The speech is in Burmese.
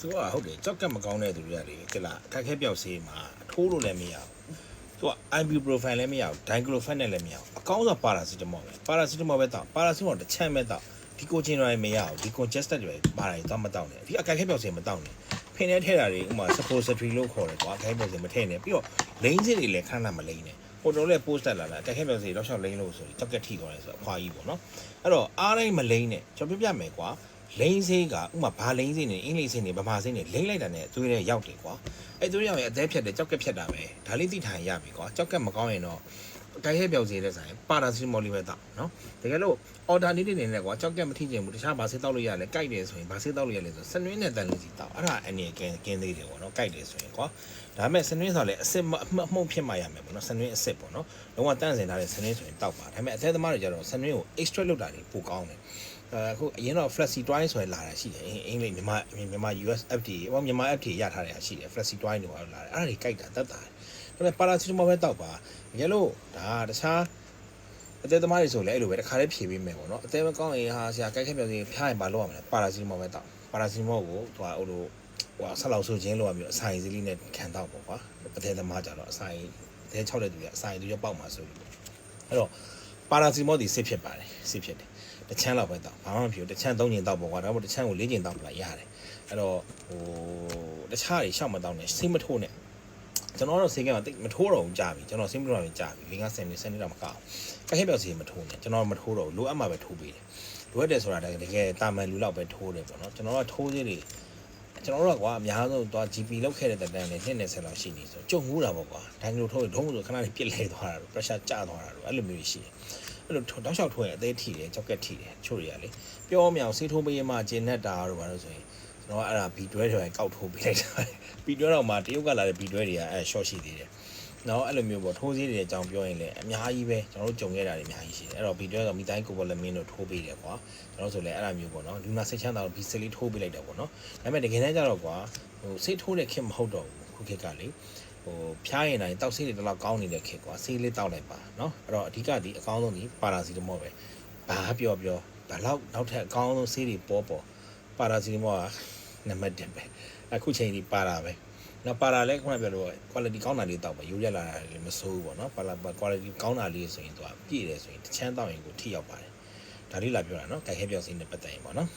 သူကဟုတ်တယ်ကြောက်ကက်မကောင်းတဲ့သူတွေကလေတိလားအခက်ခဲပြောက်ဆေးမှာထိုးလို့လည်းမရဘူးသူက ibuprofen လည်းမရဘူး diclofenac လည်းမရဘူးအကောင်းဆုံးပါရာစီတမောပဲပါရာစီတမောပဲတောက်ပါရာစီတမောတစ်ချမ်းပဲတောက်ဒီကိုချင်းတွေမရဘူးဒီ congested တွေပါရာတွေတော့မတောက်နဲ့ဒီအခက်ခဲပြောက်ဆေးမတောက်နဲ့ဖင်ထဲထည့်တာတွေဥမာ suppository လို့ခေါ်တယ်ကွာအခက်ခဲပြောက်ဆေးမထည့်နဲ့ပြီးတော့လိန်စစ်တွေလည်းခဏခဏမလိန်နဲ့ဟိုတော့လည်း post တက်လာတာအခက်ခဲပြောက်ဆေးတော့ရှောက်လိန်လို့ဆိုရင်ကြောက်ကက်ထိသွားတယ်ဆိုတော့အဖွာကြီးပေါ့နော်အဲ့တော့အားတိုင်းမလိန်နဲ့ကျွန်တော်ပြပြမယ်ကွာ လိန်စေးကဥမာဘာလိန်စေးနေအင်္ဂလိပ်စေးနေဗမာစေးနေလိမ့်လိုက်တာနဲ့အသွေးထဲရောက်တယ်ကွာအဲ့သွေးရောက်ရင်အသေးဖြတ်တယ်ကြောက်ကက်ဖြတ်တာပဲဒါလေးသိထိုင်ရပြီကွာကြောက်ကက်မကောင်းရင်တော့တိုင်းရဲပြောက်စေးတဲ့ဆိုင်ပါရာစီမောလေးပဲတောက်နော်တကယ်လို့ alternative နေနဲ့ကွာကြောက်ကက်မထိချင်ဘူးတခြားဘာစေးတောက်လို့ရလဲကြိုက်တယ်ဆိုရင်ဘာစေးတောက်လို့ရလဲဆိုစနွင်းနဲ့တန်လေးစီတောက်အဲ့ဒါအနေကင်းကင်းသေးတယ်ပေါ့နော်ကြိုက်တယ်ဆိုရင်ကွာဒါပေမဲ့စနွင်းဆိုလည်းအစ်စ်မအမှုန့်ဖြစ်မှရမယ်ပေါ့နော်စနွင်းအစ်စ်ပေါ့နော်လုံးဝတန့်စင်ထားတဲ့စနွင်းဆိုရင်တောက်ပါဒါပေမဲ့အသေးသမားတွေကြတော့စနွင်းကို extract လုပ်တာတွေပိုကောင်းတယ် အခုအရင်တော့ flexi twine ဆိုရင်လာတာရှိတယ်အင်္ဂလိပ်မြန်မာမြန်မာ US FTA ဟောမြန်မာ FTA ရထားတာရှိတယ် flexi twine တွေလာတယ်အဲ့ဒါတွေကြိုက်တာတတ်တာဒါပေမဲ့ paracetamol ပဲတောက်ပါရလို့ဒါတခြားအသေးသမားတွေဆိုလည်းအဲ့လိုပဲတစ်ခါလေးဖြေပေးမယ်ပေါ့နော်အသေးမကောင်းရင်ဟာဆရာကြိုက်ခဲ့ပြောစီဖျားရင်မလုပ်ရမလဲ paracetamol ပဲတောက် paracetamol ကိုသူကဟိုလိုဟိုဆက်လောက်ဆိုခြင်းလို့ရပြီးတော့အဆိုင်စည်းလေးနဲ့ခံတော့ပေါ့ကွာအသေးသမားကြတော့အဆိုင်အသေး6တဲ့သူကအဆိုင်သူရပေါက်မှာဆိုပြီးအဲ့တော့ paracetamol ဒီစစ်ဖြစ်ပါတယ်စစ်ဖြစ်တယ် တစ်ချမ်းလောက်ပဲတောက်ဘာမှမဖြစ်ဘူးတစ်ချမ်း၃ချိန်တောက်ပေါ့ကွာဒါမှမဟုတ်တစ်ချမ်းကို၄ချိန်တောက်လာရတယ်အဲ့တော့ဟိုတခြားတွေရှောက်မတောက်နဲ့စိတ်မထိုးနဲ့ကျွန်တော်တော့ဆေးကမှာတိတ်မထိုးတော့ဘူးကြာပြီကျွန်တော်စိတ်မထိုးတော့ဘူးကြာပြီ၄၅ဆယ်နှစ်ဆယ်နှစ်တော့မကောက်ဘူးကဲခဲပြောစီမထိုးနဲ့ကျွန်တော်မထိုးတော့ဘူးလိုအပ်မှပဲထိုးပေးတယ်လိုအပ်တယ်ဆိုတာတကယ်တာမန်လူလောက်ပဲထိုးတယ်ပေါ့နော်ကျွန်တော်ကထိုးသေးတယ် ကျွန်တော်တို့ကွာအများဆုံးသွား GP လောက်ခဲ့တဲ့တန်းနဲ့နှစ်20လောက်ရှိနေဆိုကြုံမှုတာပေါ့ကွာဒိုင်လိုထိုးရင်ဒုံးဆိုခဏလေးပြစ်လဲသွားတာလို့ pressure ကျသွားတာလို့အဲ့လိုမျိုးရှိတယ်အဲ့လိုတောက်လျှောက်ထိုးရင်အသေးထိတယ်ကြောက်ကက်ထိတယ်ချို့တွေကလေပြောမြောင်ဆေးထိုးပေးမှကျင်နဲ့တာတို့ဘာလို့ဆိုရင်ကျွန်တော်ကအဲ့ဒါဘီတွဲတွေကောက်ထိုးပေးလိုက်တာဘီတွဲတော့မှတရုတ်ကလာတဲ့ဘီတွဲတွေကအဲ့ short ရှိသေးတယ် နော်အဲ့လိုမျိုးပေါ့ထိုးသေးတယ်အကြောင်းပြောရင်လည်းအများကြီးပဲကျွန်တော်တို့ကြုံခဲ့တာတွေအများကြီးရှိတယ်အဲ့တော့ဘီတွဲကမိတိုင်းကိုပေါ်လက်မင်းတို့ထိုးပေးတယ်ကွာကျွန်တော်ဆိုလည်းအဲ့လိုမျိုးပေါ့နော်လူနာစိတ်ချမ်းသာတော့ဘီစလီထိုးပေးလိုက်တာပေါ့နော်ဒါပေမဲ့တကယ်တမ်းကျတော့ကွာဟိုစိတ်ထိုးတဲ့ခင်မဟုတ်တော့ဘူးခုခေတ်ကလေဟိုဖျားရင်တိုင်းတောက်ဆေးတွေတလောက်ကောင်းနေတဲ့ခေတ်ကွာဆေးလေးတောက်လိုက်ပါနော်အဲ့တော့အဓိကဒီအကောင်းဆုံးဒီပါရာစီတမောပဲဘာပြောပြောဘလောက်နောက်ထပ်အကောင်းဆုံးဆေးတွေပေါ်ပေါ်ပါရာစီတမောကနံပါတ်1ပဲအခုချိန်ဒီပါရာပဲ နော်ပါရာလဲခုနပြောလို့ quality ကောင်းတာလေးတောက်ပါရိုးရက်လာတာလည်းမဆိုးဘူးပေါ့နော်ပါရာ quality ကောင်းတာလေးဆိုရင်သူကပြည့်တယ်ဆိုရင်တစ်ချမ်းတောက်ရင်ကိုထိရောက်ပါတယ်ဒါလေးလာပြောတာနော်ကြိုက်ခဲပြောစင်းနဲ့ပတ်သက်ရင်ပေါ့နော်